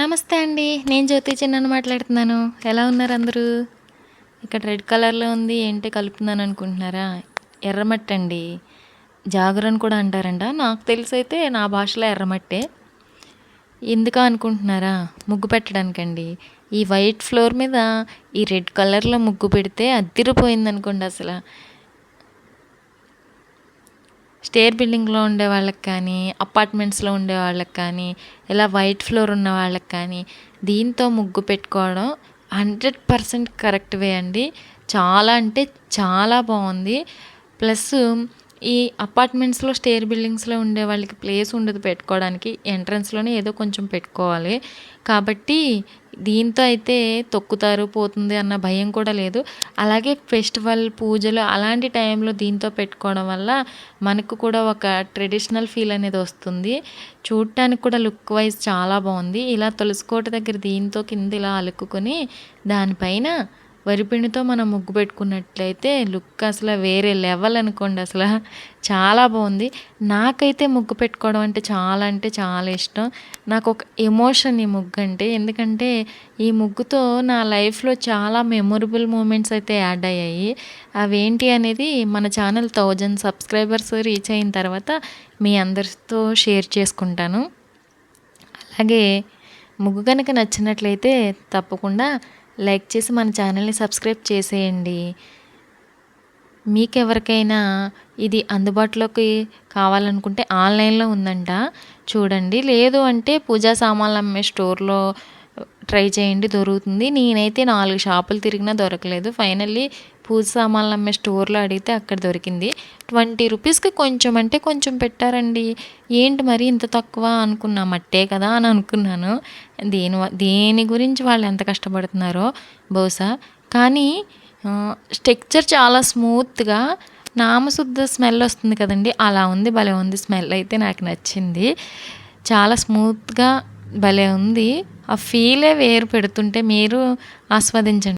నమస్తే అండి. నేను జ్యోతి చిన్నను మాట్లాడుతున్నాను. ఎలా ఉన్నారు అందరూ? ఇక్కడ రెడ్ కలర్లో ఉంది. ఏంటి కలుపుతున్నాను అనుకుంటున్నారా? ఎర్రమట్టి అండి జాగరని కూడా అంటారంట. నాకు తెలిసి అయితే నా భాషలో ఎర్రమట్టే. ఎందుకు అనుకుంటున్నారా? ముగ్గు పెట్టడానికండి. ఈ వైట్ ఫ్లోర్ మీద ఈ రెడ్ కలర్లో ముగ్గు పెడితే అద్దిరిపోయింది అనుకోండి అసలు. స్టేర్ బిల్డింగ్లో ఉండే వాళ్ళకి కానీ అపార్ట్మెంట్స్లో ఉండే వాళ్ళకి కానీ ఇలా వైట్ ఫ్లోర్ ఉన్న వాళ్ళకి కానీ దీంతో ముగ్గు పెట్టుకోవడం హండ్రెడ్ పర్సెంట్ కరెక్ట్ వే అండి. చాలా అంటే చాలా బాగుంది. ప్లస్ ఈ అపార్ట్మెంట్స్లో స్టేర్ బిల్డింగ్స్లో ఉండే వాళ్ళకి ప్లేస్ ఉండదు పెట్టుకోవడానికి. ఎంట్రన్స్లోనే ఏదో కొంచెం పెట్టుకోవాలి. కాబట్టి దీంతో అయితే తొక్కుతారు పోతుంది అన్న భయం కూడా లేదు. అలాగే ఫెస్టివల్ పూజలు అలాంటి టైంలో దీంతో పెట్టుకోవడం వల్ల మనకు కూడా ఒక ట్రెడిషనల్ ఫీల్ అనేది వస్తుంది. చూడటానికి కూడా లుక్ వైజ్ చాలా బాగుంది. ఇలా తులసికోట దగ్గర దీంతో కింద ఇలా అలుక్కుని దానిపైన వరిపిండితో మనం ముగ్గు పెట్టుకున్నట్లయితే లుక్ అసలు వేరే లెవెల్ అనుకోండి అసలు. చాలా బాగుంది. నాకైతే ముగ్గు పెట్టుకోవడం అంటే చాలా అంటే చాలా ఇష్టం. నాకు ఒక ఎమోషన్ ఈ ముగ్గు అంటే. ఎందుకంటే ఈ ముగ్గుతో నా లైఫ్లో చాలా మెమొరబుల్ మూమెంట్స్ అయితే యాడ్ అయ్యాయి. అవేంటి అనేది మన ఛానల్ థౌజండ్ సబ్స్క్రైబర్స్ రీచ్ అయిన తర్వాత మీ అందరితో షేర్ చేసుకుంటాను. అలాగే ముగ్గు కనుక నచ్చినట్లయితే తప్పకుండా లైక్ చేసి మన ఛానల్ని సబ్స్క్రైబ్ చేసేయండి. మీకు ఎవరికైనా ఇది అందుబాటులోకి కావాలనుకుంటే ఆన్లైన్లో ఉందంట. చూడండి. లేదు అంటే పూజా సామాన్లు అమ్మే స్టోర్లో ట్రై చేయండి. దొరుకుతుంది. నేనైతే నాలుగు షాపులు తిరిగినా దొరకలేదు. ఫైనల్లీ పూజ సామాన్లు అమ్మే స్టోర్లో అడిగితే అక్కడ దొరికింది. ట్వంటీ రూపీస్కి కొంచెం అంటే కొంచెం పెట్టారండి. ఏంటి మరి ఇంత తక్కువ అనుకున్నా? మట్టే కదా అని అనుకున్నాను. దేని దేని గురించి వాళ్ళు ఎంత కష్టపడుతున్నారో బహుశా. కానీ స్ట్రక్చర్ చాలా స్మూత్గా నామశుద్ధ స్మెల్ వస్తుంది కదండి. అలా ఉంది భలే ఉంది స్మెల్ అయితే నాకు నచ్చింది. చాలా స్మూత్గా భలే ఉంది. ఆ ఫీలే వేరు పెడుతుంటే మీరు ఆస్వాదించండి.